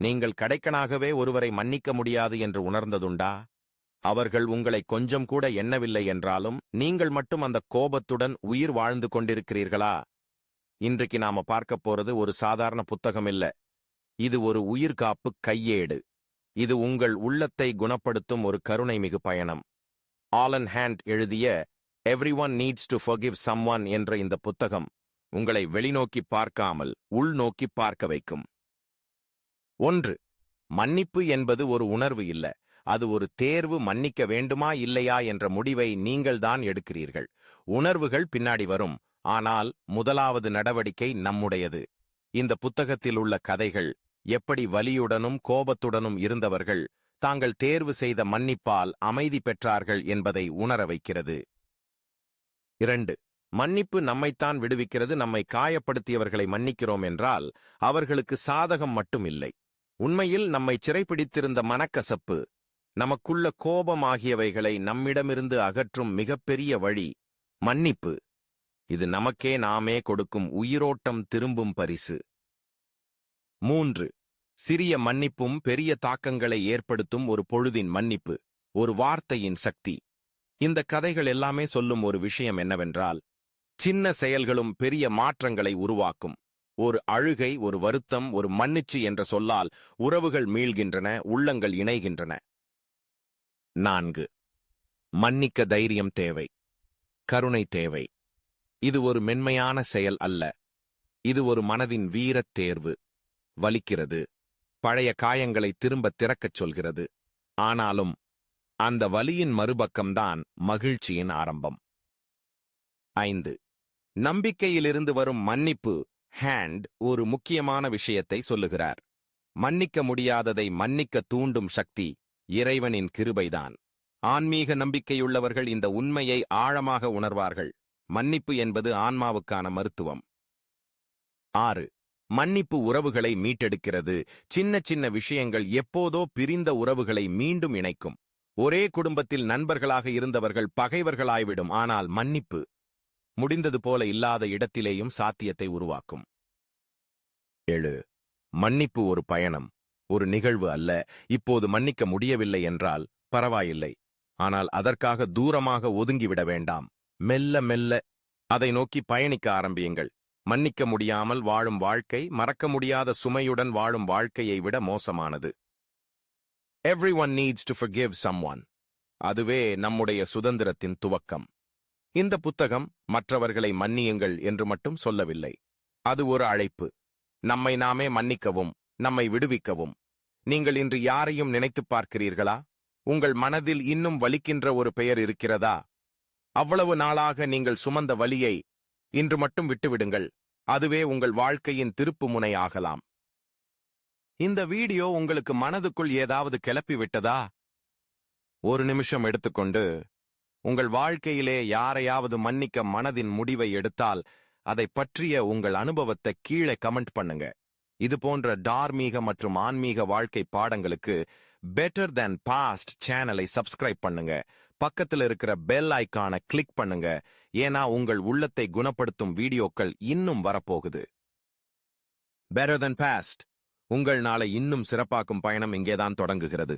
நீங்கள் கடைக்கனாகவே ஒருவரை மன்னிக்க முடியாது என்று உணர்ந்ததுண்டா? அவர்கள் உங்களை கொஞ்சம் கூட எண்ணவில்லை என்றாலும் நீங்கள் மட்டும் அந்த கோபத்துடன் உயிர் வாழ்ந்து கொண்டிருக்கிறீர்களா? இன்றைக்கு நாம பார்க்க போறது ஒரு சாதாரண புத்தகம் இல்ல. இது ஒரு உயிர்காப்பு கையேடு. இது உங்கள் உள்ளத்தை குணப்படுத்தும் ஒரு கருணை மிகு பயணம். ஆலன் ஹேண்ட் எழுதிய everyone needs to forgive someone என்ற இந்த புத்தகம் உங்களை வெளிநோக்கி பார்க்காமல் உள்நோக்கி பார்க்க வைக்கும். ஒன்று மன்னிப்பு என்பது ஒரு உணர்வு இல்ல. அது ஒரு தேர்வு மன்னிக்க வேண்டுமா இல்லையா என்ற முடிவை நீங்கள்தான் எடுக்கிறீர்கள். உணர்வுகள் பின்னாடி வரும். ஆனால் முதலாவது நடவடிக்கை நம்முடையது. இந்த புத்தகத்தில் உள்ள கதைகள் எப்படி வலியுடனும் கோபத்துடனும் இருந்தவர்கள் தாங்கள் தேர்வு செய்த மன்னிப்பால் அமைதி பெற்றார்கள் என்பதை உணர வைக்கிறது. இரண்டு மன்னிப்பு நம்மைத்தான் விடுவிக்கிறது. நம்மை காயப்படுத்தியவர்களை மன்னிக்கிறோம் என்றால் அவர்களுக்கு சாதகம் மட்டும் இல்லை. உண்மையில் நம்மை சிறைப்பிடித்திருந்த மனக்கசப்பு நமக்குள்ள கோபம் ஆகியவைகளை நம்மிடமிருந்து அகற்றும் மிகப்பெரிய வழி மன்னிப்பு. இது நமக்கே நாமே கொடுக்கும் உயிரோட்டம் திரும்பும் பரிசு. மூன்று சிறிய மன்னிப்பும் பெரிய தாக்கங்களை ஏற்படுத்தும் ஒரு பொழுதின் மன்னிப்பு ஒரு வார்த்தையின் சக்தி. இந்த கதைகள் எல்லாமே சொல்லும் ஒரு விஷயம் என்னவென்றால் சின்ன செயல்களும் பெரிய மாற்றங்களை உருவாக்கும். ஒரு அழுகை ஒரு வருத்தம் ஒரு மன்னிச்சு என்ற சொல்லால் உறவுகள் மீள்கின்றன உள்ளங்கள் இணைகின்றன. நான்கு. மன்னிக்க தைரியம் தேவை. கருணை தேவை. இது ஒரு மென்மையான செயல் அல்ல. இது ஒரு மனதின் வீரத் தேர்வு. வலிக்கிறது. பழைய காயங்களை திரும்ப திறக்கச் சொல்கிறது. ஆனாலும் அந்த வலியின் மறுபக்கம்தான் மகிழ்ச்சியின் ஆரம்பம். ஐந்து. நம்பிக்கையிலிருந்து வரும் மன்னிப்பு ஹேண்ட் ஒரு முக்கியமான விஷயத்தை சொல்லுகிறார். மன்னிக்க முடியாததை மன்னிக்க தூண்டும் சக்தி இறைவனின் கிருபைதான். ஆன்மீக நம்பிக்கையுள்ளவர்கள் இந்த உண்மையை ஆழமாக உணர்வார்கள். மன்னிப்பு என்பது ஆன்மாவுக்கான மருத்துவம். ஆறு மன்னிப்பு உறவுகளை மீட்டெடுக்கிறது. சின்ன சின்ன விஷயங்கள் எப்போதோ பிரிந்த உறவுகளை மீண்டும் இணைக்கும். ஒரே குடும்பத்தில் நண்பர்களாக இருந்தவர்கள் பகைவர்களாய்விடும் ஆனால் மன்னிப்பு முடிந்தது போல இல்லாத இடத்திலேயும் சாத்தியத்தை உருவாக்கும். ஏழு. மன்னிப்பு ஒரு பயணம் ஒரு நிகழ்வு அல்ல. இப்போது மன்னிக்க முடியவில்லை என்றால் பரவாயில்லை. ஆனால் அதற்காக தூரமாக ஒதுங்கிவிட வேண்டாம். மெல்ல மெல்ல அதை நோக்கி பயணிக்க ஆரம்பியுங்கள். மன்னிக்க முடியாமல் வாழும் வாழ்க்கை மறக்க முடியாத சுமையுடன் வாழும் வாழ்க்கையை விட மோசமானது. Everyone needs to forgive someone அதுவே நம்முடைய சுதந்திரத்தின் துவக்கம். இந்த புத்தகம் மற்றவர்களை மன்னியுங்கள் என்று மட்டும் சொல்லவில்லை. அது ஒரு அழைப்பு. நம்மை நாமே மன்னிக்கவும் நம்மை விடுவிக்கவும். நீங்கள் இன்று யாரையும் நினைத்துப் பார்க்கிறீர்களா? உங்கள் மனதில் இன்னும் வலிக்கின்ற ஒரு பெயர் இருக்கிறதா? அவ்வளவு நாளாக நீங்கள் சுமந்த வலியை இன்று மட்டும் விட்டுவிடுங்கள். அதுவே உங்கள் வாழ்க்கையின் திருப்பு முனை ஆகலாம். இந்த வீடியோ உங்களுக்கு மனதுக்குள் ஏதாவது கிளப்பி விட்டதா? ஒரு நிமிஷம் எடுத்துக்கொண்டு உங்கள் வாழ்க்கையிலே யாரையாவது மன்னிக்க மனதின் முடிவை எடுத்தால் அதை பற்றிய உங்கள் அனுபவத்தை கீழே கமெண்ட் பண்ணுங்க. இது போன்ற டார்மீக மற்றும் ஆன்மீக வாழ்க்கை பாடங்களுக்கு பெட்டர் தேன் பாஸ்ட் சேனலை சப்ஸ்கிரைப் பண்ணுங்க. பக்கத்துல இருக்கிற பெல் ஐக்கானை கிளிக் பண்ணுங்க. ஏன்னா உங்கள் உள்ளத்தை குணப்படுத்தும் வீடியோக்கள் இன்னும் வரப்போகுது. பெட்டர் தென் பாஸ்ட் உங்கள் நாளை இன்னும் சிறப்பாக்கும் பயணம் இங்கேதான் தொடங்குகிறது.